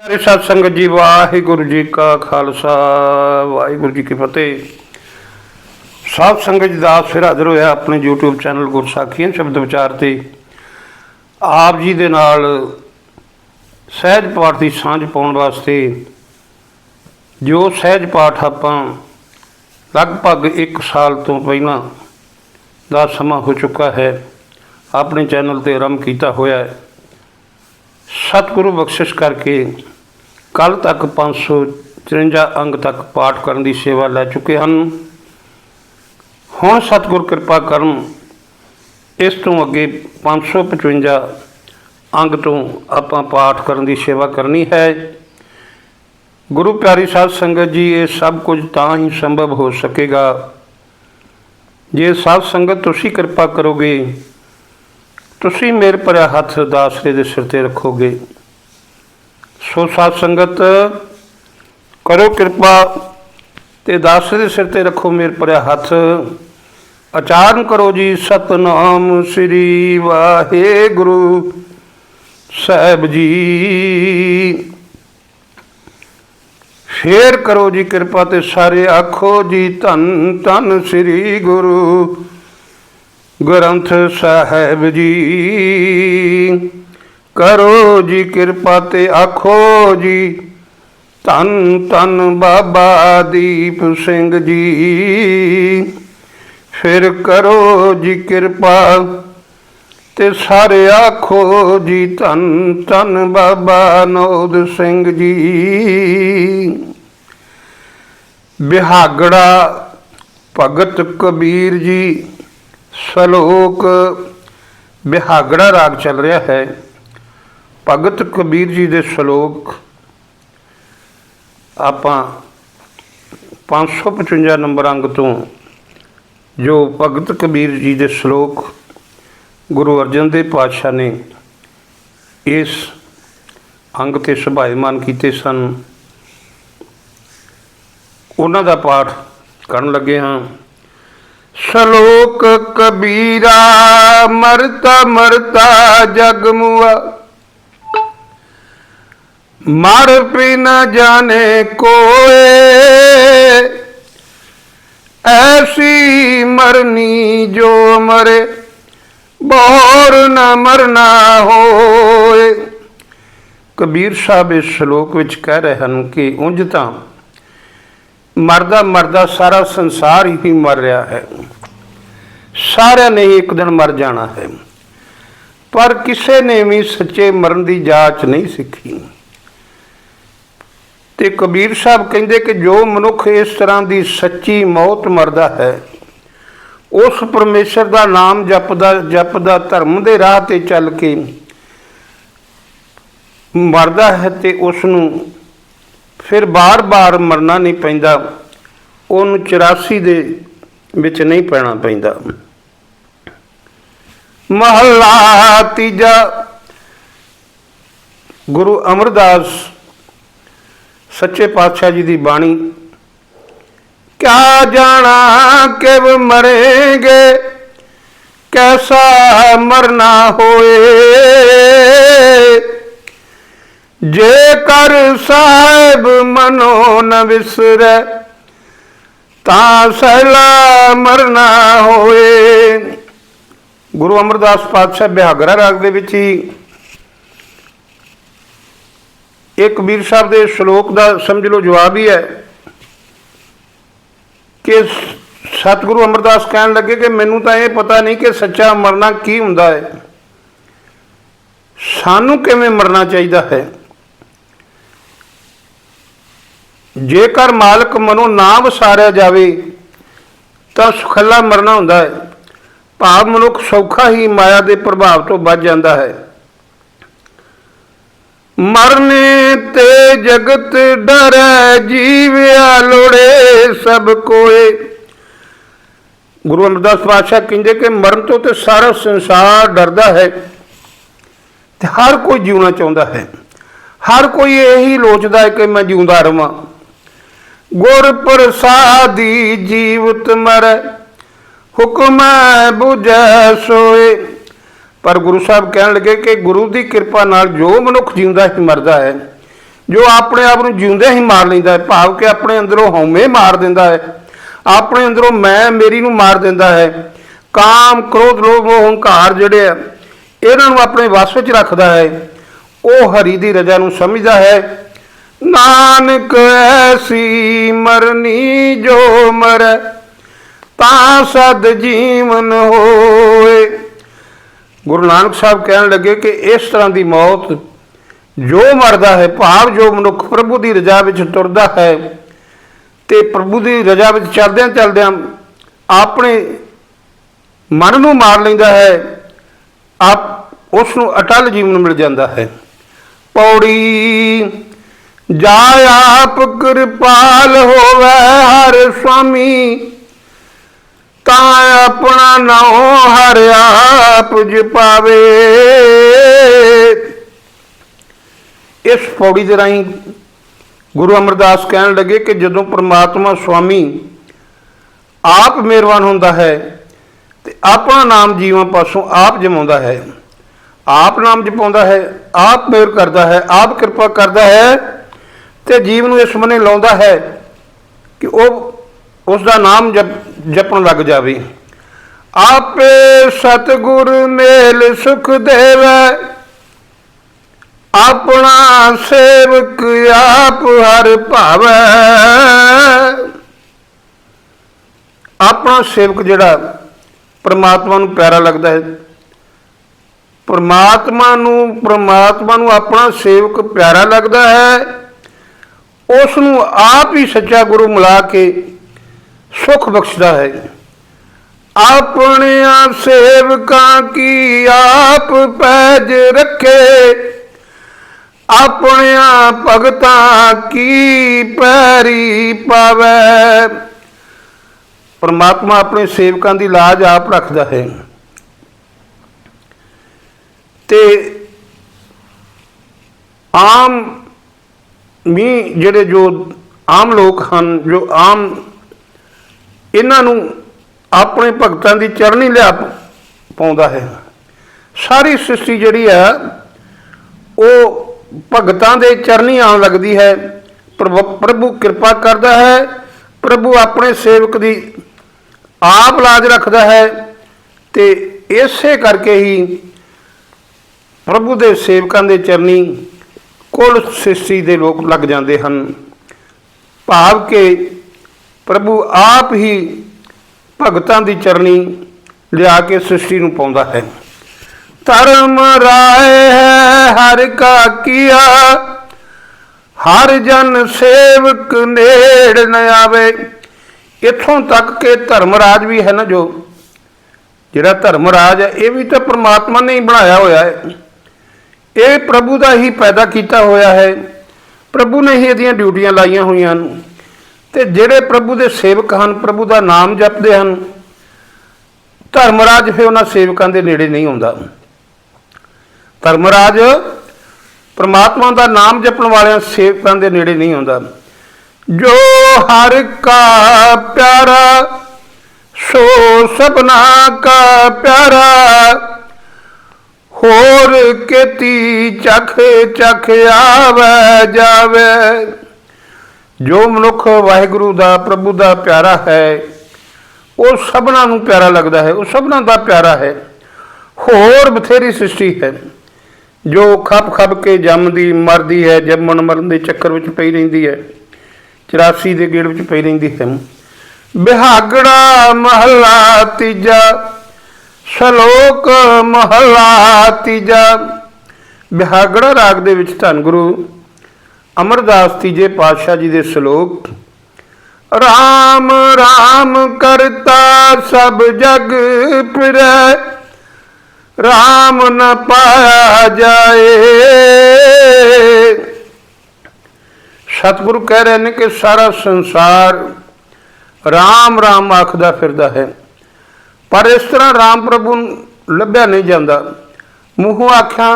ਪਿਆਰੇ ਸਤ ਸੰਗਤ ਜੀ, ਵਾਹਿਗੁਰੂ ਜੀ ਕਾ ਖਾਲਸਾ। ਵਾਹਿਗੁਰੂ ਜੀ ਕੀ ਫਤਿਹ। ਸਾਧ ਸੰਗਤ ਜੀ ਦਾ ਫਿਰ ਹਾਜ਼ਰ ਹੋਇਆ ਆਪਣੇ YouTube ਚੈਨਲ ਗੁਰਸਾਖੀਆਂ ਸ਼ਬਦ ਵਿਚਾਰ ਤੇ। ਆਪ ਜੀ ਦੇ ਨਾਲ ਸਹਿਜ ਪਾਠ ਦੀ ਸਾਂਝ ਪਾਉਣ ਵਾਸਤੇ ਜੋ ਸਹਿਜ ਪਾਠ ਆਪਾਂ ਲਗਭਗ 1 ਸਾਲ ਤੋਂ ਪਹਿਲਾਂ ਦਾ ਸਮਾਂ ਹੋ ਚੁੱਕਾ ਹੈ, ਆਪਣੇ ਚੈਨਲ ਤੇ ਆਰੰਭ ਕੀਤਾ ਹੋਇਆ ਹੈ। ਸਤਿਗੁਰੂ ਬਖਸ਼ਿਸ਼ ਕਰਕੇ ਕੱਲ ਤੱਕ 553 ਅੰਗ ਤੱਕ ਪਾਠ ਕਰਨ ਦੀ ਸੇਵਾ ਲੈ ਚੁੱਕੇ ਹਨ। ਹੁਣ ਸਤਿਗੁਰ ਕਿਰਪਾ ਕਰਨ ਇਸ ਤੋਂ ਅੱਗੇ 555 ਅੰਗ ਤੋਂ ਆਪਾਂ ਪਾਠ ਕਰਨ ਦੀ ਸੇਵਾ ਕਰਨੀ ਹੈ। ਗੁਰੂ ਪਿਆਰੀ ਸਾਧ ਸੰਗਤ ਜੀ, ਇਹ ਸਭ ਕੁਝ ਤਾਂ ਹੀ ਸੰਭਵ ਹੋ ਸਕੇਗਾ। ਜੇ ਸਾਧ ਸੰਗਤ ਤੁਸੀਂ ਕਿਰਪਾ ਕਰੋਗੇ, ਤੁਸੀਂ ਮੇਰੇ ਭਰਿਆ ਹੱਥ ਦਾਸਰੇ ਦੇ ਸਿਰ ਤੇ ਰੱਖੋਗੇ। ਸੋ ਸਾਧ ਸੰਗਤ, ਕਰੋ ਕਿਰਪਾ ਤੇ ਦਾਸ ਦੇ ਸਿਰ ਤੇ ਰੱਖੋ ਮੇਰੇ ਭਰਿਆ ਹੱਥ। ਆਚਾਰਨ ਕਰੋ ਜੀ ਸਤਨਾਮ ਸ੍ਰੀ ਵਾਹਿਗੁਰੂ ਸਾਹਿਬ ਜੀ। ਫੇਰ ਕਰੋ ਜੀ ਕਿਰਪਾ ਤੇ ਸਾਰੇ ਆਖੋ ਜੀ ਧੰਨ ਧੰਨ ਸ੍ਰੀ ਗੁਰੂ ਗ੍ਰੰਥ ਸਾਹਿਬ ਜੀ। ਕਰੋ ਜੀ ਕਿਰਪਾ ਤੇ ਆਖੋ ਜੀ। ਧੰਨ ਧੰਨ ਬਾਬਾ ਦੀਪ ਸਿੰਘ ਜੀ। ਫਿਰ ਕਰੋ ਜੀ ਕਿਰਪਾ ਤੇ ਸਾਰੇ ਆਖੋ ਜੀ। ਧੰਨ ਧੰਨ ਬਾਬਾ ਨੋਦ ਸਿੰਘ ਜੀ। ਬਿਹਾਗੜਾ ਭਗਤ ਕਬੀਰ ਜੀ, ਸ਼ਲੋਕ, ਬਿਹਾਗੜਾ ਰਾਗ ਚੱਲ ਰਿਹਾ ਹੈ। ਭਗਤ ਕਬੀਰ ਜੀ ਦੇ ਸ਼ਲੋਕ ਆਪਾਂ 555 ਨੰਬਰ ਅੰਗ ਤੋਂ ਜੋ ਭਗਤ ਕਬੀਰ ਜੀ ਦੇ ਸ਼ਲੋਕ ਗੁਰੂ ਅਰਜਨ ਦੇਵ ਪਾਤਸ਼ਾਹ ਨੇ ਇਸ ਅੰਗ ਤੇ ਸੁਭਾਇਮਾਨ ਕੀਤੇ ਸਨ। ਉਹਨਾਂ ਦਾ ਪਾਠ ਕਰਨ ਲੱਗੇ ਹਾਂ। ਸ਼ਲੋਕ ਕਬੀਰਾ, ਮਰਤਾ ਮਰਤਾ ਜਗ ਮੁਆ। ਮਰ ਪੀ ਨਾ ਜਾਣੇ ਕੋਏ। ਐਸੀ ਮਰਨੀ ਜੋ ਮਰੇ, ਬੋਰ ਨਾ ਮਰਨਾ ਹੋਏ। ਕਬੀਰ ਸਾਹਿਬ ਇਸ ਸ਼ਲੋਕ ਵਿੱਚ ਕਹਿ ਰਹੇ ਹਨ ਕਿ ਉਂਝ ਤਾਂ ਮਰਦਾ ਮਰਦਾ ਸਾਰਾ ਸੰਸਾਰ ਹੀ ਮਰ ਰਿਹਾ ਹੈ। ਸਾਰਿਆਂ ਨੇ ਇੱਕ ਦਿਨ ਮਰ ਜਾਣਾ ਹੈ। ਪਰ ਕਿਸੇ ਨੇ ਵੀ ਸੱਚੇ ਮਰਨ ਦੀ ਜਾਂਚ ਨਹੀਂ ਸਿੱਖੀ। ਤੇ ਕਬੀਰ ਸਾਹਿਬ ਕਹਿੰਦੇ ਕਿ ਜੋ ਮਨੁੱਖ ਇਸ ਤਰ੍ਹਾਂ ਦੀ ਸੱਚੀ ਮੌਤ ਮਰਦਾ ਹੈ, ਉਸ ਪਰਮੇਸ਼ਰ ਦਾ ਨਾਮ ਜਪਦਾ ਜਪਦਾ ਧਰਮ ਦੇ ਰਾਹ ਤੇ ਚੱਲ ਕੇ ਮਰਦਾ ਹੈ ਤੇ ਉਸ ਨੂੰ ਫਿਰ ਬਾਰ-ਬਾਰ ਮਰਨਾ ਨਹੀਂ ਪੈਂਦਾ, ਉਹਨੂੰ 84 ਦੇ ਵਿੱਚ ਨਹੀਂ ਪੈਣਾ ਪੈਂਦਾ। ਮਹੱਲਾ ਤੀਜਾ, ਗੁਰੂ ਅਮਰਦਾਸ ਸੱਚੇ ਪਾਤਸ਼ਾਹ ਜੀ ਦੀ ਬਾਣੀ, ਕਿਆ ਜਾਣਾ ਕਿਵ ਮਰੇਗੇ, ਕੈਸਾ ਮਰਨਾ ਹੋਏ? ਜੇ ਕਰ ਸਾਹਿਬ ਮਨੋ ਨ ਵਿਸਰੈ, ਤਾਂ ਸਹਿਲਾ ਮਰਨਾ ਹੋਏ। ਗੁਰੂ ਅਮਰਦਾਸ ਪਾਤਸ਼ਾਹ ਬਿਹਾਗਰਾ ਰਾਗ ਦੇ ਵਿੱਚ ਹੀ ਇਹ ਕਬੀਰ ਸਾਹਿਬ ਦੇ ਸ਼ਲੋਕ ਦਾ ਸਮਝ ਲਓ ਜਵਾਬ ਹੀ ਹੈ ਕਿ ਸਤਿਗੁਰੂ ਅਮਰਦਾਸ ਕਹਿਣ ਲੱਗੇ ਕਿ ਮੈਨੂੰ ਤਾਂ ਇਹ ਪਤਾ ਨਹੀਂ ਕਿ ਸੱਚਾ ਮਰਨਾ ਕੀ ਹੁੰਦਾ ਹੈ। ਸਾਨੂੰ ਕਿਵੇਂ ਮਰਨਾ ਚਾਹੀਦਾ ਹੈ? ਜੇਕਰ ਮਾਲਕ ਮਨੋਂ ਨਾ ਵਸਾਰਿਆ ਜਾਵੇ, ਤਾਂ ਸੁਖੱਲਾ ਮਰਨਾ ਹੁੰਦਾ ਹੈ। ਭਾਵ ਮਨੁੱਖ ਸੌਖਾ ਹੀ ਮਾਇਆ ਦੇ ਪ੍ਰਭਾਵ ਤੋਂ ਬਚ ਜਾਂਦਾ ਹੈ। ਮਰਨੇ ਤੇ ਜਗਤ ਡਰੈ, ਜੀਵਿਆ ਲੋੜੇ ਸਭ ਕੋਏ। ਗੁਰੂ ਅਮਰਦਾਸ ਪਾਤਸ਼ਾਹ ਕਹਿੰਦੇ ਕਿ ਮਰਨ ਤੋਂ ਤੇ ਸਾਰਾ ਸੰਸਾਰ ਡਰਦਾ ਹੈ ਤੇ ਹਰ ਕੋਈ ਜਿਉਣਾ ਚਾਹੁੰਦਾ ਹੈ। ਹਰ ਕੋਈ ਇਹੀ ਲੋਚਦਾ ਹੈ ਕਿ ਮੈਂ ਜਿਉਂਦਾ ਰਵਾਂ। ਗੁਰ ਪ੍ਰਸਾਦੀ ਜੀਵਤ ਮਰੈ, ਹੁਕਮ ਬੁਝੈ ਸੋਏ। ਪਰ ਗੁਰੂ ਸਾਹਿਬ ਕਹਿਣ ਲੱਗੇ ਕਿ ਗੁਰੂ ਦੀ ਕਿਰਪਾ ਨਾਲ ਜੋ ਮਨੁੱਖ ਜਿਉਂਦਾ ਹੀ ਮਰਦਾ ਹੈ, ਜੋ ਆਪਣੇ ਆਪ ਨੂੰ ਜਿਉਂਦਿਆਂ ਹੀ ਮਾਰ ਲੈਂਦਾ ਹੈ, ਭਾਵ ਕਿ ਆਪਣੇ ਅੰਦਰੋਂ ਹਉਮੈ ਮਾਰ ਦਿੰਦਾ ਹੈ, ਆਪਣੇ ਅੰਦਰੋਂ ਮੈਂ ਮੇਰੀ ਨੂੰ ਮਾਰ ਦਿੰਦਾ ਹੈ, ਕਾਮ, ਕ੍ਰੋਧ, ਲੋਭ ਮੋਹ ਹੰਕਾਰ ਜਿਹੜੇ ਆ, ਇਹਨਾਂ ਨੂੰ ਆਪਣੇ ਵਸ ਵਿੱਚ ਰੱਖਦਾ ਹੈ, ਉਹ ਹਰੀ ਦੀ ਰਜਾ ਨੂੰ ਸਮਝਦਾ ਹੈ, ਨਾਨਕ ਐਸੀ ਮਰਨੀ ਜੋ ਮਰੈ, ਤਾਂ ਸਦ ਜੀਵਨ ਹੋਏ। ਗੁਰੂ ਨਾਨਕ ਸਾਹਿਬ ਕਹਿਣ ਲੱਗੇ ਕਿ ਇਸ ਤਰ੍ਹਾਂ ਦੀ ਮੌਤ ਜੋ ਮਰਦਾ ਹੈ, ਭਾਵ ਜੋ ਮਨੁੱਖ ਪ੍ਰਭੂ ਦੀ ਰਜ਼ਾ ਵਿੱਚ ਤੁਰਦਾ ਹੈ ਤੇ ਪ੍ਰਭੂ ਦੀ ਰਜ਼ਾ ਵਿੱਚ ਚੱਲਦਿਆਂ ਚੱਲਦਿਆਂ ਆਪਣੇ ਮਨ ਨੂੰ ਮਾਰ ਲੈਂਦਾ ਹੈ, ਆਪ ਉਸ ਨੂੰ ਅਟਲ ਜੀਵਨ ਮਿਲ ਜਾਂਦਾ ਹੈ। ਪੌੜੀ, ਜਾ ਆਪ ਕਿਰਪਾਲ ਹੋਵੇ ਹਰ ਸੁਆਮੀ ਤਾਂ ਆਪਣਾ ਨਾਉ ਹਰ ਆਪ ਜਪਾਵੇ ਇਸ ਪੌੜੀ ਦੇ ਰਾਹੀਂ ਗੁਰੂ ਅਮਰਦਾਸ ਕਹਿਣ ਲੱਗੇ ਕਿ ਜਦੋਂ ਪ੍ਰਮਾਤਮਾ ਸੁਆਮੀ ਆਪ ਮਿਹਰਬਾਨ ਹੁੰਦਾ ਹੈ ਤੇ ਆਪਣਾ ਨਾਮ ਜੀਵਾਂ ਪਾਸੋਂ ਆਪ ਜਮਾਉਂਦਾ ਹੈ। ਆਪ ਨਾਮ ਜਪਾਉਂਦਾ ਹੈ, ਆਪ ਮਿਹਰ ਕਰਦਾ ਹੈ, ਆਪ ਕਿਰਪਾ ਕਰਦਾ ਹੈ ਤੇ ਜੀਵ ਨੂੰ ਇਸ ਮਨੇ ਲਾਉਂਦਾ ਹੈ ਕਿ ਉਹ ਉਸ ਦਾ ਨਾਮ ਜਪ ਜਪਣ ਲੱਗ ਜਾਵੇ। ਆਪੇ ਸਤਿਗੁਰ ਮੇਲ ਸੁਖ ਦੇਵੈ। ਆਪਣਾ ਸੇਵਕ ਆਪ ਹਰ ਭਾਵੈ। ਆਪਣਾ ਸੇਵਕ ਜਿਹੜਾ ਪਰਮਾਤਮਾ ਨੂੰ ਪਿਆਰਾ ਲੱਗਦਾ ਹੈ। ਪਰਮਾਤਮਾ ਨੂੰ ਪਰਮਾਤਮਾ ਨੂੰ ਆਪਣਾ ਸੇਵਕ ਪਿਆਰਾ ਲੱਗਦਾ ਹੈ। ਉਸ ਨੂੰ ਆਪ ਹੀ ਸੱਚਾ ਗੁਰੂ ਮਿਲਾ ਕੇ ਸੁਖ ਬਖਸ਼ਦਾ ਹੈ ਆਪਣਿਆਂ ਸੇਵਕਾਂ ਕੀ ਆਪ ਪੈਜ ਰੱਖੇ, ਆਪਣਿਆਂ ਭਗਤਾਂ ਕੀ ਪੈਰੀ ਪਾਵੇ। ਪਰਮਾਤਮਾ ਆਪਣੇ ਸੇਵਕਾਂ ਦੀ ਲਾਜ ਆਪ ਰੱਖਦਾ ਹੈ। ਤੇ ਆਮ ਵੀ ਜਿਹੜੇ ਜੋ ਆਮ ਲੋਕ ਹਨ, ਜੋ ਆਮ ਇਹਨਾਂ ਨੂੰ ਆਪਣੇ ਭਗਤਾਂ ਦੀ ਚਰਨੀ ਲਿਆ ਪਾਉਂਦਾ ਹੈ। ਸਾਰੀ ਸ੍ਰਿਸ਼ਟੀ ਜਿਹੜੀ ਆ ਉਹ ਭਗਤਾਂ ਦੇ ਚਰਨੀ ਆਉਣ ਲੱਗਦੀ ਹੈ। ਪ੍ਰਭ- ਪ੍ਰਭੂ ਕਿਰਪਾ ਕਰਦਾ ਹੈ। ਪ੍ਰਭੂ ਆਪਣੇ ਸੇਵਕ ਦੀ ਆਪ ਲਾਜ ਰੱਖਦਾ ਹੈ ਤੇ ਇਸੇ ਕਰਕੇ ਹੀ ਪ੍ਰਭੂ ਦੇ ਸੇਵਕਾਂ ਦੇ ਚਰਨੀ ਕੁੱਲ ਸ੍ਰਿਸ਼ਟੀ ਦੇ ਲੋਕ ਲੱਗ ਜਾਂਦੇ ਹਨ। ਭਾਵ ਕਿ ਪ੍ਰਭੂ ਆਪ ਹੀ ਭਗਤਾਂ ਦੀ ਚਰਨੀ ਲਿਆ ਕੇ ਸ੍ਰਿਸ਼ਟੀ ਨੂੰ ਪਾਉਂਦਾ ਹੈ। ਧਰਮ ਰਾਏ ਹੈ ਹਰ ਕਾ ਕੀਆ, ਹਰ ਜਨ ਸੇਵਕ ਨੇੜ ਨ ਆਵੇ। ਇਥੋਂ ਤੱਕ ਕਿ ਧਰਮ ਰਾਜ ਵੀ ਹੈ ਨਾ ਜੋ, ਜਿਹੜਾ ਧਰਮ ਰਾਜ ਹੈ, ਇਹ ਵੀ ਤਾਂ ਪ੍ਰਮਾਤਮਾ ਨੇ ਹੀ ਬਣਾਇਆ ਹੋਇਆ ਹੈ। ਇਹ ਪ੍ਰਭੂ ਦਾ ਹੀ ਪੈਦਾ ਕੀਤਾ ਹੋਇਆ ਹੈ। ਪ੍ਰਭੂ ਨੇ ਹੀ ਇਹਦੀਆਂ ਡਿਊਟੀਆਂ ਲਾਈਆਂ ਹੋਈਆਂ ਹਨ। ਤੇ ਜਿਹੜੇ ਪ੍ਰਭੂ ਦੇ ਸੇਵਕ ਹਨ, ਪ੍ਰਭੂ ਦਾ ਨਾਮ ਜਪਦੇ ਹਨ, ਧਰਮਰਾਜ ਫਿਰ ਉਹਨਾਂ ਸੇਵਕਾਂ ਦੇ ਨੇੜੇ ਨਹੀਂ ਆਉਂਦਾ। ਧਰਮਰਾਜ ਪਰਮਾਤਮਾ ਦਾ ਨਾਮ ਜਪਣ ਵਾਲਿਆਂ ਸੇਵਕਾਂ ਦੇ ਨੇੜੇ ਨਹੀਂ ਆਉਂਦਾ। ਜੋ ਹਰ ਕਾ ਪਿਆਰਾ, ਸੋ ਸਭਨਾ ਕਾ ਪਿਆਰਾ, ਹੋਰ ਕੀਤੀ ਚਖ ਚਖ ਆਵੇ ਜਾਵੇ। ਜੋ ਮਨੁੱਖ ਵਾਹਿਗੁਰੂ ਦਾ, ਪ੍ਰਭੂ ਦਾ ਪਿਆਰਾ ਹੈ, ਉਹ ਸਭਨਾਂ ਨੂੰ ਪਿਆਰਾ ਲੱਗਦਾ ਹੈ, ਉਹ ਸਭਨਾਂ ਦਾ ਪਿਆਰਾ ਹੈ। ਹੋਰ ਬਥੇਰੀ ਸ੍ਰਿਸ਼ਟੀ ਹੈ, ਜੋ ਖੱਪ ਖੱਪ ਕੇ ਜੰਮਦੀ, ਮਰਦੀ ਹੈ, ਜੰਮਣ ਮਰਨ ਦੇ ਚੱਕਰ ਵਿੱਚ ਪਈ ਰਹਿੰਦੀ ਹੈ 84 ਦੇ ਗੇੜ ਵਿੱਚ ਪਈ ਰਹਿੰਦੀ ਹੈ। ਬਿਹਾਗੜਾ ਮਹੱਲਾ ਤੀਜਾ, ਸ਼ਲੋਕ ਮਹੱਲਾ ਤੀਜਾ। ਬਿਹਾਗੜਾ ਰਾਗ ਦੇ ਵਿੱਚ ਧੰਨ ਗੁਰੂ ਅਮਰਦਾਸ ਤੀਜੇ ਪਾਤਸ਼ਾਹ ਜੀ ਦੇ ਸ਼ਲੋਕ, ਰਾਮ ਰਾਮ ਕਰਤਾ ਸਭ ਜਗ ਫਿਰੈ, ਰਾਮ ਨ ਪਾਇਆ ਜਾਏ। ਸਤਿਗੁਰੂ ਕਹਿ ਰਹੇ ਨੇ ਕਿ ਸਾਰਾ ਸੰਸਾਰ ਰਾਮ ਰਾਮ ਆਖਦਾ ਫਿਰਦਾ ਹੈ। ਪਰ ਇਸ ਤਰ੍ਹਾਂ ਰਾਮ ਪ੍ਰਭੂ ਨੂੰ ਲੱਭਿਆ ਨਹੀਂ ਜਾਂਦਾ। ਮੂੰਹੋਂ ਆਖਾਂ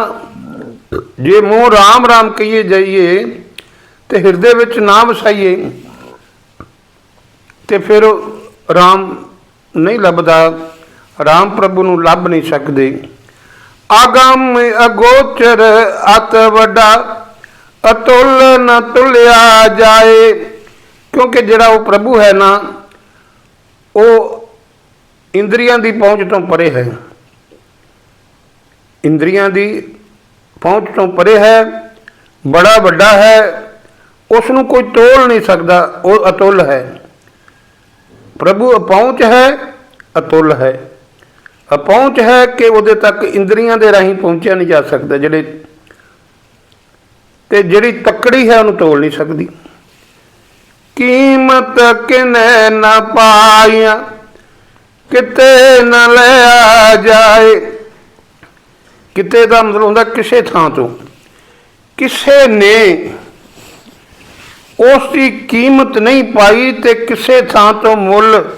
ਜੇ ਮੂੰਹ ਰਾਮ ਰਾਮ ਕਹੀਏ ਜਾਈਏ ਤੇ ਹਿਰਦੇ ਵਿੱਚ ਨਾ ਵਸਾਈਏ ਤੇ ਫਿਰ ਉਹ ਰਾਮ ਨਹੀਂ ਲੱਭਦਾ, ਰਾਮ ਪ੍ਰਭੂ ਨੂੰ ਲੱਭ ਨਹੀਂ ਸਕਦੇ। ਆਗਮ ਅਗੋਚਰ ਅਤ ਵੱਡਾ, ਅਤੁੱਲ ਨ ਤੁਲਿਆ ਜਾਏ, ਕਿਉਂਕਿ ਜਿਹੜਾ ਉਹ ਪ੍ਰਭੂ ਹੈ ਨਾ, ਉਹ ਇੰਦਰੀਆਂ ਦੀ ਪਹੁੰਚ ਤੋਂ ਪਰੇ ਹੈ। ਇੰਦਰੀਆਂ ਦੀ ਪਹੁੰਚ ਤੋਂ ਪਰੇ ਹੈ, ਬੜਾ ਵੱਡਾ ਹੈ ਉਸ ਨੂੰ ਕੋਈ ਤੋਲ ਨਹੀਂ ਸਕਦਾ, ਉਹ ਅਤੁੱਲ ਹੈ। ਪ੍ਰਭੂ ਅਪਹੁੰਚ ਹੈ, ਅਤੁੱਲ ਹੈ। ਅਪਹੁੰਚ ਹੈ ਕਿ ਉਹਦੇ ਤੱਕ ਇੰਦਰੀਆਂ ਦੇ ਰਾਹੀਂ ਪਹੁੰਚਿਆ ਨਹੀਂ ਜਾ ਸਕਦਾ, ਜਿਹੜੇ ਤੇ ਜਿਹੜੀ ਤੱਕੜੀ ਹੈ ਉਹਨੂੰ ਤੋਲ ਨਹੀਂ ਸਕਦੀ। ਕੀਮਤ ਕਿਨੇ ਨਾ ਪਾਈਆਂ, ਕਿਤੇ ਨਾ ਲਿਆ ਜਾਏ। ਕਿਤੇ ਦਾ ਮਤਲਬ ਹੁੰਦਾ ਕਿਸੇ ਥਾਂ ਤੋਂ। ਕਿਸੇ ਨੇ ਉਸ ਦੀ ਕੀਮਤ ਨਹੀਂ ਪਾਈ ਤੇ ਕਿਸੇ ਥਾਂ ਤੋਂ ਮੁੱਲ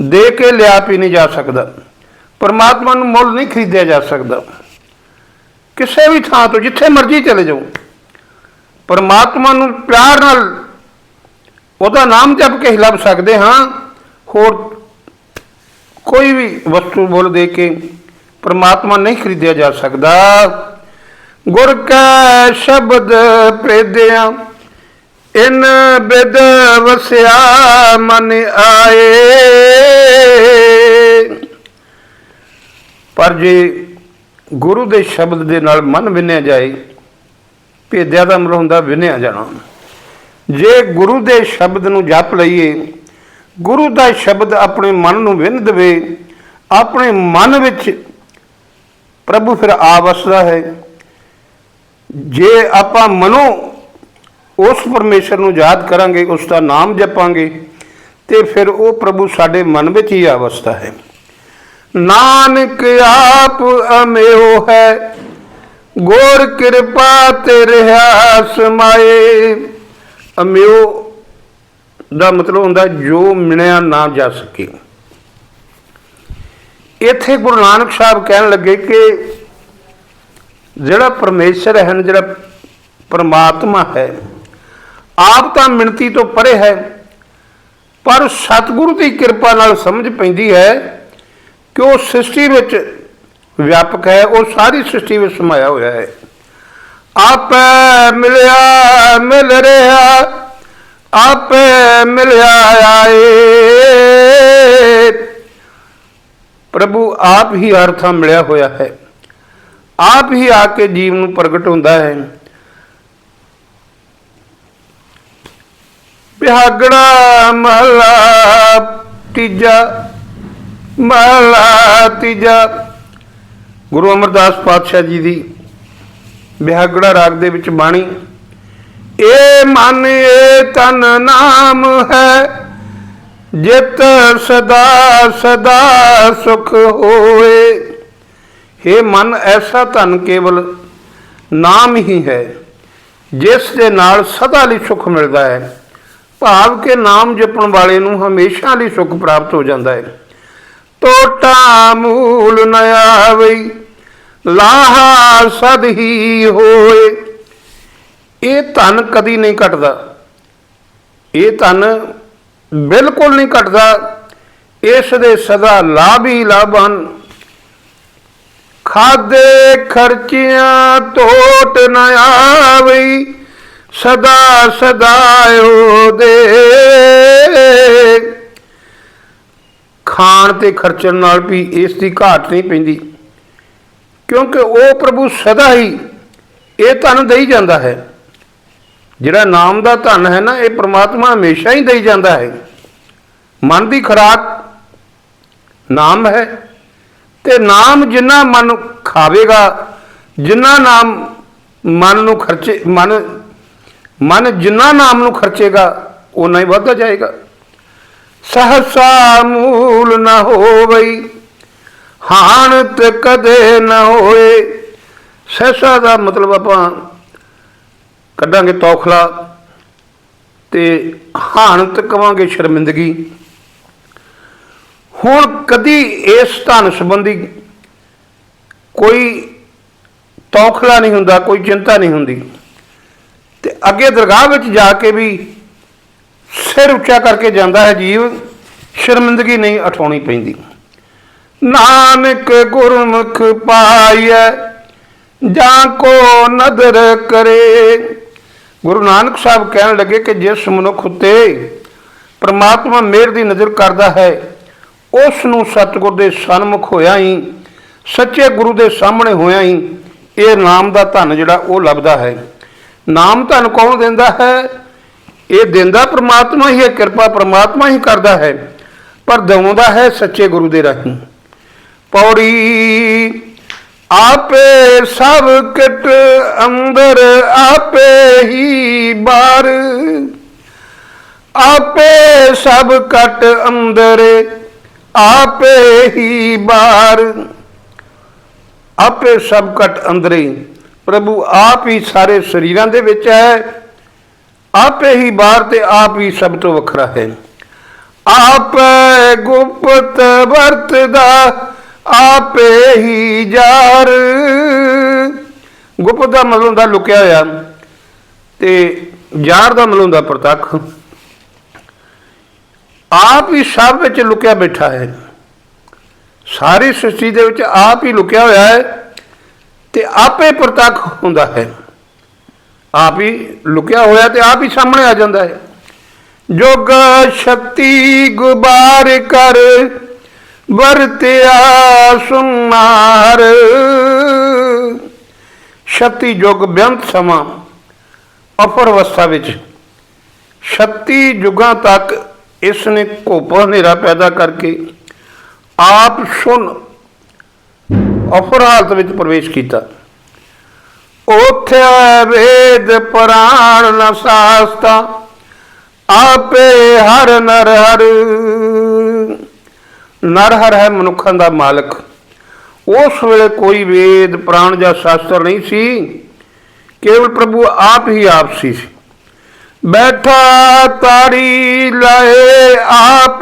ਦੇ ਕੇ ਲਿਆ ਵੀ ਨਹੀਂ ਜਾ ਸਕਦਾ। ਪਰਮਾਤਮਾ ਨੂੰ ਮੁੱਲ ਨਹੀਂ ਖਰੀਦਿਆ ਜਾ ਸਕਦਾ। ਕਿਸੇ ਵੀ ਥਾਂ ਤੋਂ, ਜਿੱਥੇ ਮਰਜ਼ੀ ਚਲੇ ਜਾਓ। ਪਰਮਾਤਮਾ ਨੂੰ ਪਿਆਰ ਨਾਲ ਉਹਦਾ ਨਾਮ ਜਪ ਕੇ ਹੀ ਲੱਭ ਸਕਦੇ ਹਾਂ। ਹੋਰ ਕੋਈ ਵੀ ਵਸਤੂ ਮੁੱਲ ਦੇ ਕੇ ਪਰਮਾਤਮਾ ਨਹੀਂ ਖਰੀਦਿਆ ਜਾ ਸਕਦਾ। ਗੁਰ ਕੈ ਸ਼ਬਦ ਪ੍ਰੇਦਿਆ ਇਨ ਬਿਦ ਵਸਿਆ ਮਨ ਆਏ। ਪਰ ਜੇ ਗੁਰੂ ਦੇ ਸ਼ਬਦ ਦੇ ਨਾਲ ਮਨ ਵਿੰਨਿਆ ਜਾਏ, ਭੇਦਿਆ ਦਾ ਮਤਲਬ ਹੁੰਦਾ ਵਿੰਨਿਆ ਜਾਣਾ। ਜੇ ਗੁਰੂ ਦੇ ਸ਼ਬਦ ਨੂੰ ਜਪ ਲਈਏ, ਗੁਰੂ ਦਾ ਸ਼ਬਦ ਆਪਣੇ ਮਨ ਨੂੰ ਵਿੰਨ ਦੇਵੇ, ਆਪਣੇ ਮਨ ਵਿੱਚ ਪ੍ਰਭੂ ਫਿਰ ਆ ਵਸਦਾ ਹੈ। ਜੇ ਆਪਾਂ ਮਨੋ ਉਸ ਪਰਮੇਸ਼ਰ ਨੂੰ ਯਾਦ ਕਰਾਂਗੇ, ਉਸ ਦਾ ਨਾਮ ਜਪਾਂਗੇ ਤੇ ਫਿਰ ਉਹ ਪ੍ਰਭੂ ਸਾਡੇ ਮਨ ਵਿੱਚ ਹੀ ਅਵਸਥਾ ਹੈ। ਨਾਨਕ ਆਪ ਅਮਿਓ ਹੈ, ਗੋਰ ਕਿਰਪਾ ਤੇ ਰਹਾ ਸਮਾਏ। ਅਮਿਓ ਦਾ ਮਤਲਬ ਹੁੰਦਾ ਜੋ ਮਿਣਿਆ ਨਾ ਜਾ ਸਕੇ। ਇੱਥੇ ਗੁਰੂ ਨਾਨਕ ਸਾਹਿਬ ਕਹਿਣ ਲੱਗੇ ਕਿ ਜਿਹੜਾ ਪਰਮੇਸ਼ਰ ਹੈ, ਜਿਹੜਾ ਪਰਮਾਤਮਾ ਹੈ ਆਪ ਤਾਂ ਮਿਣਤੀ ਤੋਂ ਪਰੇ ਹੈ, ਪਰ ਸਤਿਗੁਰੂ ਦੀ ਕਿਰਪਾ ਨਾਲ ਸਮਝ ਪੈਂਦੀ ਹੈ ਕਿ ਉਹ ਸ੍ਰਿਸ਼ਟੀ ਵਿੱਚ ਵਿਆਪਕ ਹੈ, ਉਹ ਸਾਰੀ ਸ੍ਰਿਸ਼ਟੀ ਵਿੱਚ ਸਮਾਇਆ ਹੋਇਆ ਹੈ। ਆਪੇ ਮਿਲਿਆ, ਮਿਲ ਰਿਹਾ, ਆਪੇ ਮਿਲਿਆ ਆਏ। ਪ੍ਰਭੂ ਆਪ ਹੀ ਅਰਥਾਂ ਮਿਲਿਆ ਹੋਇਆ ਹੈ। ਆਪ ਹੀ ਆ ਕੇ ਜੀਵ ਨੂੰ ਪ੍ਰਗਟ ਹੁੰਦਾ ਹੈ। ਬਿਹਾਗੜਾ ਮਹਲਾ, ਤੀਜਾ ਮਹਲਾ, ਤੀਜਾ। ਗੁਰੂ ਅਮਰਦਾਸ ਪਾਤਸ਼ਾਹ ਜੀ ਦੀ ਬਿਹਾਗੜਾ ਰਾਗ ਦੇ ਵਿੱਚ ਬਾਣੀ, ਏ ਮਨ, ਏ ਤਨ ਨਾਮ ਹੈ, ਜਿਤ ਸਦਾ ਸਦਾ ਸੁਖ ਹੋਏ। हे ਮਨ, ਐਸਾ ਧਨ ਕੇਵਲ ਨਾਮ ਹੀ ਹੈ, ਜਿਸ ਦੇ ਨਾਲ ਸਦਾ ਲਈ ਸੁਖ ਮਿਲਦਾ ਹੈ। ਭਾਵ ਕਿ ਨਾਮ ਜਪਣ ਵਾਲੇ ਨੂੰ ਹਮੇਸ਼ਾ ਲਈ ਸੁਖ ਪ੍ਰਾਪਤ ਹੋ ਜਾਂਦਾ ਹੈ। ਟੋਟਾ ਮੂਲ ਨ ਆਵਈ, ਲਾਹਾ ਸਦ ਹੀ ਹੋਏ। ਇਹ ਧਨ ਕਦੀ ਨਹੀਂ ਘਟਦਾ। ਇਹ ਧਨ ਬਿਲਕੁਲ ਨਹੀਂ ਘਟਦਾ। ਇਸ ਦੇ ਸਦਾ ਲਾਭ ਹੀ ਲਾਭ ਹਨ। ਖਾਦੇ ਖਰਚਿਆਂ ਟੋਟ ਨ ਆਵਈ ਸਦਾ ਸਦਾ ਦੇ ਖਾਣ ਤੇ ਖਰਚਣ ਨਾਲ ਵੀ ਇਸ ਦੀ ਘਾਟ ਨਹੀਂ ਪੈਂਦੀ, ਕਿਉਂਕਿ ਉਹ ਪ੍ਰਭੂ ਸਦਾ ਹੀ ਇਹ ਧਨ ਦੇਈ ਜਾਂਦਾ ਹੈ। ਜਿਹੜਾ ਨਾਮ ਦਾ ਧਨ ਹੈ ਨਾ, ਇਹ ਪ੍ਰਮਾਤਮਾ ਹਮੇਸ਼ਾ ਹੀ ਦੇਈ ਜਾਂਦਾ ਹੈ। ਮਨ ਦੀ ਖੁਰਾਕ ਨਾਮ ਹੈ ਤੇ ਨਾਮ ਜਿੰਨਾ ਮਨ ਖਾਵੇਗਾ, ਜਿੰਨਾ ਨਾਮ ਮਨ ਨੂੰ ਖਰਚੇ, ਮਨ ਮਨ ਜਿੰਨਾ ਨਾਮ ਨੂੰ ਖਰਚੇਗਾ ਉਨਾ ਹੀ ਵੱਧਦਾ ਜਾਏਗਾ। ਸਹਸਾ ਮੂਲ ਨਾ ਹੋਵਈ, ਹਾਨਤ ਕਦੇ ਨਾ ਹੋਏ। ਸਹਸਾ ਦਾ ਮਤਲਬ ਆਪਾਂ ਕੱਢਾਂਗੇ ਤੌਖਲਾ ਤੇ ਹਾਨਤ ਕਵਾਂਗੇ ਸ਼ਰਮਿੰਦਗੀ। ਹੁਣ ਕਦੀ ਇਸ ਧਨ ਸੰਬੰਧੀ ਕੋਈ ਤੌਖਲਾ ਨਹੀਂ ਹੁੰਦਾ, ਕੋਈ ਚਿੰਤਾ ਨਹੀਂ ਹੁੰਦੀ। ਤੇ ਅੱਗੇ ਦਰਗਾਹ ਵਿੱਚ ਜਾ ਕੇ ਵੀ ਸਿਰ ਉੱਚਾ ਕਰਕੇ ਜਾਂਦਾ ਹੈ ਜੀਵ, ਸ਼ਰਮਿੰਦਗੀ ਨਹੀਂ ਉਠਾਉਣੀ ਪੈਂਦੀ। ਨਾਨਕ ਗੁਰਮੁਖ ਪਾਈਐ, ਜਾਂ ਕੋ ਨਦਰ ਕਰੇ। ਗੁਰੂ ਨਾਨਕ ਸਾਹਿਬ ਕਹਿਣ ਲੱਗੇ ਕਿ ਜਿਸ ਮਨੁੱਖ ਉੱਤੇ ਪਰਮਾਤਮਾ ਮਿਹਰ ਦੀ ਨਜ਼ਰ ਕਰਦਾ ਹੈ ਉਸ ਨੂੰ ਸਤਿਗੁਰ ਦੇ ਸਨਮੁਖ ਹੋਇਆ ਹੀ ਸੱਚੇ ਗੁਰੂ ਦੇ ਸਾਹਮਣੇ ਹੋਇਆ ਹੀ ਇਹ ਨਾਮ ਦਾ ਧਨ ਜਿਹੜਾ ਉਹ ਲੱਭਦਾ ਹੈ। ਨਾਮ ਤੁਹਾਨੂੰ ਕੌਣ ਦਿੰਦਾ ਹੈ? ਇਹ ਦਿੰਦਾ ਪ੍ਰਮਾਤਮਾ ਹੀ ਹੈ, ਕਿਰਪਾ ਪ੍ਰਮਾਤਮਾ ਹੀ ਕਰਦਾ ਹੈ। ਪਰ ਦਵਾਉਂਦਾ ਹੈ ਸੱਚੇ ਗੁਰੂ ਦੇ ਰਾਹੀਂ। ਪੌੜੀ ਆਪੇ ਸਭ ਕਟ ਅੰਦਰ ਆਪੇ ਹੀ ਬਾਹਰ। ਆਪੇ ਸਭ ਕਟ ਅੰਦਰ ਆਪੇ ਹੀ ਬਾਹਰ। ਆਪੇ ਸਭ ਕਟ ਅੰਦਰੇ ਪ੍ਰਭੂ ਆਪ ਹੀ ਸਾਰੇ ਸਰੀਰਾਂ ਦੇ ਵਿੱਚ ਹੈ। ਆਪੇ ਹੀ ਬਾਹਰ ਤੇ ਆਪ ਹੀ ਸਭ ਤੋਂ ਵੱਖਰਾ ਹੈ। ਆਪ ਗੁਪਤ ਵਰਤਦਾ, ਆਪੇ ਹੀ ਜਾਰ ਗੁਪਤ ਦਾ ਮਤਲਬ ਹੁੰਦਾ ਲੁਕਿਆ ਹੋਇਆ ਤੇ ਜਾਰ ਦਾ ਮਤਲਬ ਹੁੰਦਾ ਪ੍ਰਤੱਖ। ਆਪ ਹੀ ਸਭ ਵਿੱਚ ਲੁਕਿਆ ਬੈਠਾ ਹੈ। ਸਾਰੀ ਸ੍ਰਿਸ਼ਟੀ ਦੇ ਵਿੱਚ ਆਪ ਹੀ ਲੁਕਿਆ ਹੋਇਆ ਹੈ। ਤੇ ਆਪੇ ਪ੍ਰਤੱਖ ਹੁੰਦਾ ਹੈ। ਆਪ ਹੀ ਲੁਕਿਆ ਹੋਇਆ ਤੇ ਆਪ ਹੀ ਸਾਹਮਣੇ ਆ ਜਾਂਦਾ ਹੈ। ਜੋਗ ਸ਼ਕਤੀ ਗੁਬਾਰ ਕਰ, ਵਰਤਿਆ ਸੁਨਾਰ। ਸ਼ਕਤੀ ਜੁਗ ਬੇਅੰਤ ਸਮਾਂ, ਅਪਰ ਅਵਸਥਾ ਵਿੱਚ। 36 ਯੁਗਾਂ ਤੱਕ ਇਸ ਨੇ ਘੋਪ ਹਨੇਰਾ ਪੈਦਾ ਕਰਕੇ ਆਪ ਸੁਣ ਅਫਰ ਹਾਲਤ ਵਿੱਚ ਪ੍ਰਵੇਸ਼ ਕੀਤਾ। ਉਥੇ ਵੇਦ ਪ੍ਰਾਣ ਨ ਸਾਸਤਾ, ਆਪੇ ਹਰ ਨਰ ਹਰ। ਨਰ ਹਰ ਹੈ ਮਨੁੱਖਾਂ ਦਾ ਮਾਲਕ। ਉਸ ਵੇਲੇ ਕੋਈ ਵੇਦ, ਪ੍ਰਾਣ ਜਾਂ ਸ਼ਾਸਤਰ ਨਹੀਂ ਸੀ। ਕੇਵਲ ਪ੍ਰਭੂ ਆਪ ਹੀ ਆਪ ਸੀ। ਬੈਠਾ ਤਾਰੀ ਲਾਏ ਆਪ,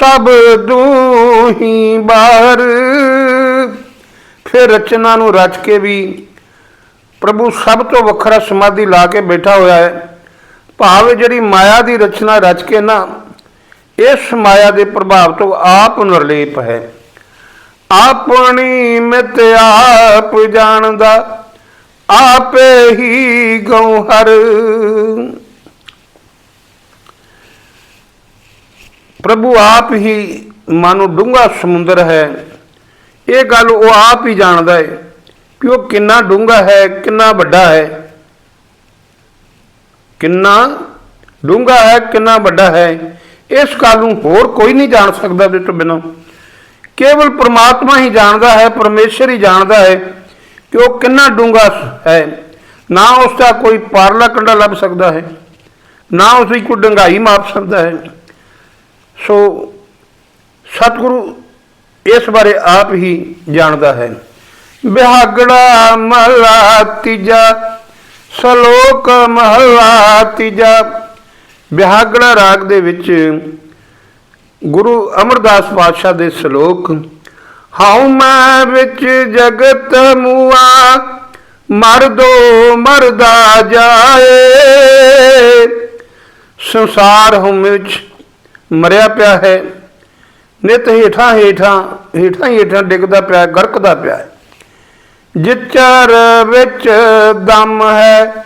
ਸਭ ਦੂਹੀ ਬਾਹਰ। ਫਿਰ ਰਚਨਾ ਨੂੰ ਰਚ ਕੇ ਵੀ ਪ੍ਰਭੂ ਸਭ ਤੋਂ ਵੱਖਰਾ ਸਮਾਧੀ ਲਾ ਕੇ ਬੈਠਾ ਹੋਇਆ ਹੈ। ਭਾਵ ਜਿਹੜੀ ਮਾਇਆ ਦੀ ਰਚਨਾ ਰਚ ਕੇ ਨਾ, ਇਸ ਮਾਇਆ ਦੇ ਪ੍ਰਭਾਵ ਤੋਂ ਆਪ ਨਿਰਲੇਪ ਹੈ। ਆਪਣੀ ਮਿਤ ਆਪ ਜਾਣਦਾ, ਆਪੇ ਹੀ ਗਉਹਰ ਪ੍ਰਭੂ ਆਪ ਹੀ ਮਾਨੋ ਡੂੰਘਾ ਸਮੁੰਦਰ ਹੈ। ਇਹ ਗੱਲ ਉਹ ਆਪ ਹੀ ਜਾਣਦਾ ਹੈ ਕਿ ਉਹ ਕਿੰਨਾ ਡੂੰਘਾ ਹੈ, ਕਿੰਨਾ ਵੱਡਾ ਹੈ। ਕਿੰਨਾ ਡੂੰਘਾ ਹੈ, ਕਿੰਨਾ ਵੱਡਾ ਹੈ। ਇਸ ਗੱਲ ਨੂੰ ਹੋਰ ਕੋਈ ਨਹੀਂ ਜਾਣ ਸਕਦਾ ਉਹਦੇ ਤੋਂ ਬਿਨਾਂ। ਕੇਵਲ ਪ੍ਰਮਾਤਮਾ ਹੀ ਜਾਣਦਾ ਹੈ, ਪਰਮੇਸ਼ਰ ਹੀ ਜਾਣਦਾ ਹੈ ਕਿ ਉਹ ਕਿੰਨਾ ਡੂੰਘਾ ਹੈ। ਨਾ ਉਸ ਦਾ ਕੋਈ ਪਾਰਲਾ ਕੰਡਾ ਲੱਭ ਸਕਦਾ ਹੈ, ਨਾ ਉਸ ਦੀ ਕੋਈ ਡੰਗਾਈ ਮਾਪ ਸਕਦਾ ਹੈ। ਸੋ ਸਤਿਗੁਰੂ ਇਸ ਬਾਰੇ ਆਪ ਹੀ ਜਾਣਦਾ ਹੈ। ਬਿਹਾਗੜਾ ਮਹਲਾ ਤੀਜਾ, ਸ਼ਲੋਕ ਮਹਲਾ ਤੀਜਾ। ਬਿਹਾਗੜਾ ਰਾਗ ਦੇ ਵਿੱਚ ਗੁਰੂ ਅਮਰਦਾਸ ਪਾਤਸ਼ਾਹ ਦੇ ਸ਼ਲੋਕ, ਹਾਉ ਮੈਂ ਵਿੱਚ ਜਗਤ ਮੂਆ ਮਰਦੋ ਮਰਦਾ ਜਾਏ। ਸੰਸਾਰ ਹਉ ਵਿੱਚ ਮਰਿਆ ਪਿਆ ਹੈ। ਨਿਤ ਹੇਠਾਂ ਹੇਠਾਂ ਹੇਠਾਂ ਹੀ ਹੇਠਾਂ ਡਿੱਗਦਾ ਪਿਆ ਗਰਕਦਾ ਪਿਆ ਜਿਚਰ ਵਿੱਚ ਦਮ ਹੈ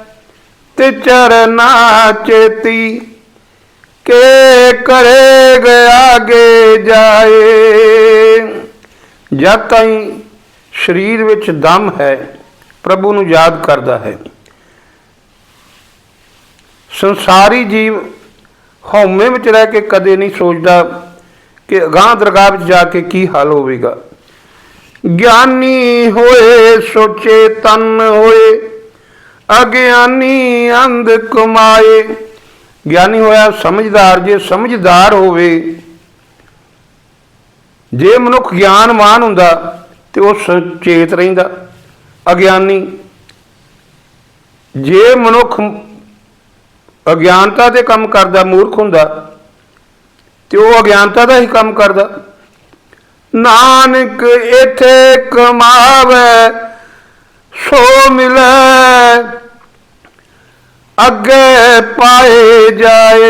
ਤੇ ਚਰਨਾ ਚੇਤੀ, ਕੇ ਕਰੇ ਆਗੇ ਜਾਏ। ਜਦ ਤਾਈਂ ਸਰੀਰ ਵਿੱਚ ਦਮ ਹੈ, ਪ੍ਰਭੂ ਨੂੰ ਯਾਦ ਕਰਦਾ ਹੈ। ਸੰਸਾਰੀ ਜੀਵ ਹਉਮੈ ਵਿੱਚ ਰਹਿ ਕੇ ਕਦੇ ਨਹੀਂ ਸੋਚਦਾ ਕਿ ਅਗਾਂਹ ਦਰਗਾਹ ਵਿੱਚ ਜਾ ਕੇ ਕੀ ਹਾਲ ਹੋਵੇਗਾ? ਗਿਆਨੀ ਹੋਏ, ਸੋਚੇ ਤਨ ਹੋਏ, ਅਗਿਆਨੀ ਅੰਧ ਕਮਾਏ। ਗਿਆਨੀ ਹੋਇਆ ਸਮਝਦਾਰ, ਜੇ ਸਮਝਦਾਰ ਹੋਵੇ, ਜੇ ਮਨੁੱਖ ਗਿਆਨਵਾਨ ਹੁੰਦਾ, ਤੇ ਉਹ ਸੁਚੇਤ ਰਹਿੰਦਾ। ਅਗਿਆਨੀ, ਜੇ ਮਨੁੱਖ ਅਗਿਆਨਤਾ ਦੇ ਕੰਮ ਕਰਦਾ, ਮੂਰਖ ਹੁੰਦਾ ਤੇ ਉਹ ਅਗਿਆਨਤਾ ਦਾ ਹੀ ਕੰਮ ਕਰਦਾ। ਨਾਨਕ ਇਥੇ ਕਮਾਵੇ, ਸੋ ਮਿਲੇ। ਅੱਗੇ ਪਾਏ ਜਾਏ।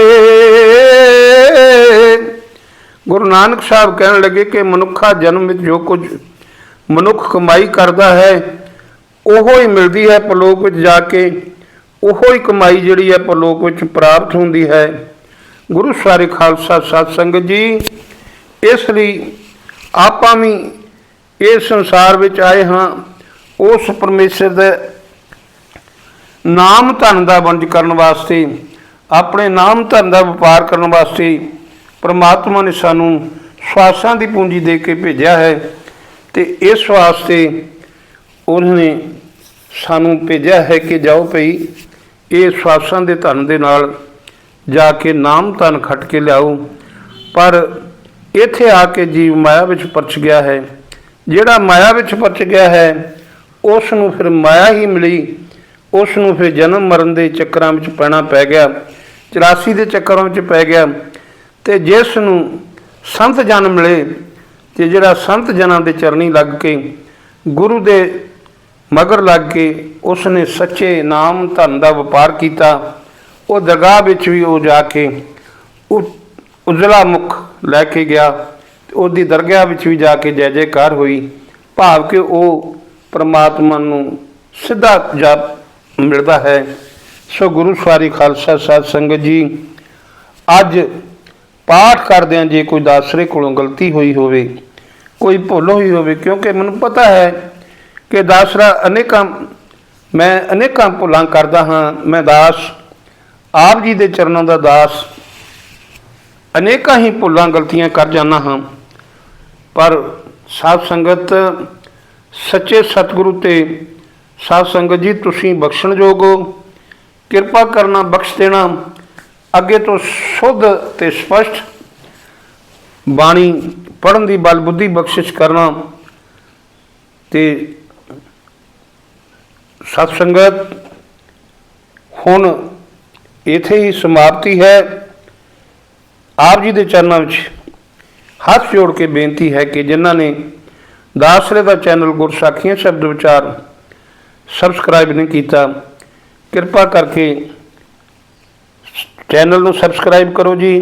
ਗੁਰੂ ਨਾਨਕ ਸਾਹਿਬ ਕਹਿਣ ਲੱਗੇ ਕਿ ਮਨੁੱਖਾ ਜਨਮ ਵਿੱਚ ਜੋ ਕੁਝ ਮਨੁੱਖ ਕਮਾਈ ਕਰਦਾ ਹੈ, ਉਹੋ ਹੀ ਮਿਲਦੀ ਹੈ ਪਰਲੋਕ ਵਿੱਚ ਜਾ ਕੇ। ਉਹੋ ਹੀ ਕਮਾਈ ਜਿਹੜੀ ਹੈ ਪਰਲੋਕ ਵਿੱਚ ਪ੍ਰਾਪਤ ਹੁੰਦੀ ਹੈ। ਗੁਰੂ ਸਾਰੇ ਖਾਲਸਾ ਸਤ ਸੰਗਤ ਜੀ, ਇਸ ਲਈ ਆਪਾਂ ਵੀ ਇਸ ਸੰਸਾਰ ਵਿੱਚ ਆਏ ਹਾਂ, ਉਸ ਪਰਮੇਸ਼ਰ ਦੇ ਨਾਮ ਧਨ ਦਾ ਵੰਜ ਕਰਨ ਵਾਸਤੇ, ਆਪਣੇ ਨਾਮ ਧਨ ਦਾ ਵਪਾਰ ਕਰਨ ਵਾਸਤੇ ਪ੍ਰਮਾਤਮਾ ਨੇ ਸਾਨੂੰ ਸਵਾਸਾਂ ਦੀ ਪੂੰਜੀ ਦੇ ਕੇ ਭੇਜਿਆ ਹੈ ਤੇ ਇਸ ਵਾਸਤੇ ਉਹਨੇ ਸਾਨੂੰ ਭੇਜਿਆ ਹੈ ਕਿ ਜਾਓ ਭਈ ਇਹ ਸਵਾਸਾਂ ਦੇ ਧਨ ਦੇ ਨਾਲ ਜਾ ਕੇ ਨਾਮ ਧਨ ਖੱਟ ਕੇ ਲਿਆਓ ਪਰ ਇੱਥੇ ਆ ਕੇ ਜੀਵ ਮਾਇਆ ਵਿੱਚ ਪਰਚ ਗਿਆ ਹੈ। ਜਿਹੜਾ ਮਾਇਆ ਵਿੱਚ ਪਰਚ ਗਿਆ ਹੈ ਉਸ ਨੂੰ ਫਿਰ ਮਾਇਆ ਹੀ ਮਿਲੀ। ਉਸ ਨੂੰ ਫਿਰ ਜਨਮ ਮਰਨ ਦੇ ਚੱਕਰਾਂ ਵਿੱਚ ਪੈਣਾ ਪੈ ਗਿਆ। 84 ਦੇ ਚੱਕਰਾਂ ਵਿੱਚ ਪੈ ਗਿਆ। ਤੇ ਜਿਸ ਨੂੰ ਸੰਤ ਜਨ ਮਿਲੇ, ਤੇ ਜਿਹੜਾ ਸੰਤ ਜਨਾਂ ਦੇ ਚਰਨੀ ਲੱਗ ਕੇ, ਗੁਰੂ ਦੇ ਮਗਰ ਲੱਗ ਕੇ ਉਸ ਨੇ ਸੱਚੇ ਨਾਮ ਧਨ ਦਾ ਵਪਾਰ ਕੀਤਾ। ਉਹ ਦਰਗਾਹ ਵਿੱਚ ਵੀ ਉਹ ਜਾ ਕੇ ਉਜਲਾ ਮੁਖ ਲੈ ਕੇ ਗਿਆ ਤੇ ਉਹਦੀ ਦਰਗਾਹ ਵਿੱਚ ਵੀ ਜਾ ਕੇ ਜੈ ਜੈਕਾਰ ਹੋਈ। ਭਾਵ ਕਿ ਉਹ ਪ੍ਰਮਾਤਮਾ ਨੂੰ ਸਿੱਧਾ ਜਾ ਮਿਲਦਾ ਹੈ। ਸੋ ਗੁਰੂ ਸਵਾਰੀ ਖਾਲਸਾ ਸਾਧ ਸੰਗਤ ਜੀ, ਅੱਜ ਪਾਠ ਕਰਦਿਆਂ ਜੇ ਕੋਈ ਦਾਸਰੇ ਕੋਲੋਂ ਗਲਤੀ ਹੋਈ ਹੋਵੇ, ਕੋਈ ਭੁੱਲ ਹੋਈ ਹੋਵੇ, ਕਿਉਂਕਿ ਮੈਨੂੰ ਪਤਾ ਹੈ ਕਿ ਦਾਸਰਾ ਅਨੇਕਾਂ ਮੈਂ ਅਨੇਕਾਂ ਭੁੱਲਾਂ ਕਰਦਾ ਹਾਂ। ਮੈਂ ਦਾਸ ਆਪ ਜੀ ਦੇ ਚਰਨਾਂ ਦਾ ਦਾਸ, ਅਨੇਕਾਂ ਹੀ ਭੁੱਲਾਂ ਗਲਤੀਆਂ ਕਰ ਜਾਂਦਾ ਹਾਂ, ਪਰ ਸਾਧ ਸੰਗਤ ਸੱਚੇ ਸਤਿਗੁਰੂ ਤੇ ਸਾਧ ਸੰਗਤ ਜੀ ਤੁਸੀਂ ਬਖਸ਼ਣਯੋਗ ਹੋ, ਕਿਰਪਾ ਕਰਨਾ ਬਖਸ਼ ਦੇਣਾ, ਅੱਗੇ ਤੋਂ ਸ਼ੁੱਧ ਤੇ ਸਪਸ਼ਟ ਬਾਣੀ ਪੜਨ ਦੀ ਬਲ ਬੁੱਧੀ ਬਖਸ਼ਿਸ਼ ਕਰਨਾ ਤੇ ਸਤ ਸੰਗਤ ਹੁਣ ਇਥੇ ਹੀ ਸਮਾਪਤੀ ਹੈ। ਆਪ ਜੀ ਦੇ ਚਰਨਾਂ ਵਿੱਚ ਹੱਥ ਜੋੜ ਕੇ ਬੇਨਤੀ ਹੈ ਕਿ ਜਿਨ੍ਹਾਂ ਨੇ ਦਾਸਰੇ ਦਾ ਚੈਨਲ ਗੁਰਸਾਖੀਆਂ ਸ਼ਬਦ ਵਿਚਾਰ ਸਬਸਕ੍ਰਾਈਬ ਨਹੀਂ ਕੀਤਾ, ਕਿਰਪਾ ਕਰਕੇ ਚੈਨਲ ਨੂੰ ਸਬਸਕ੍ਰਾਈਬ ਕਰੋ ਜੀ।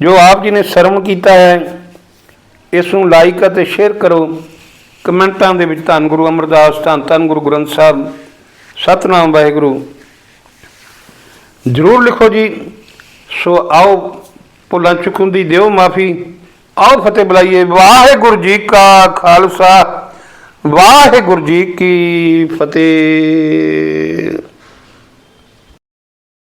ਜੋ ਆਪ ਜੀ ਨੇ ਸ਼ਰਮ ਕੀਤਾ ਹੈ, ਇਸ ਨੂੰ ਲਾਈਕ ਅਤੇ ਸ਼ੇਅਰ ਕਰੋ। ਕਮੈਂਟਾਂ ਦੇ ਵਿੱਚ ਧੰਨ ਗੁਰੂ ਅਮਰਦਾਸ, ਧੰਨ ਧੰਨ ਗੁਰੂ ਗ੍ਰੰਥ ਸਾਹਿਬ, ਸਤਨਾਮ ਵਾਹਿਗੁਰੂ। ਜ਼ਰੂਰ ਲਿਖੋ ਜੀ। ਸੋ ਆਓ ਭੁੱਲਾਂ ਚੁੱਕਣ ਦੀ ਦਿਓ ਮਾਫੀ। ਆਓ ਫਤਿਹ ਬੁਲਾਈਏ। ਵਾਹਿਗੁਰੂ ਜੀ ਕਾ ਖਾਲਸਾ। ਵਾਹਿਗੁਰੂ ਜੀ ਕੀ ਫਤਿਹ।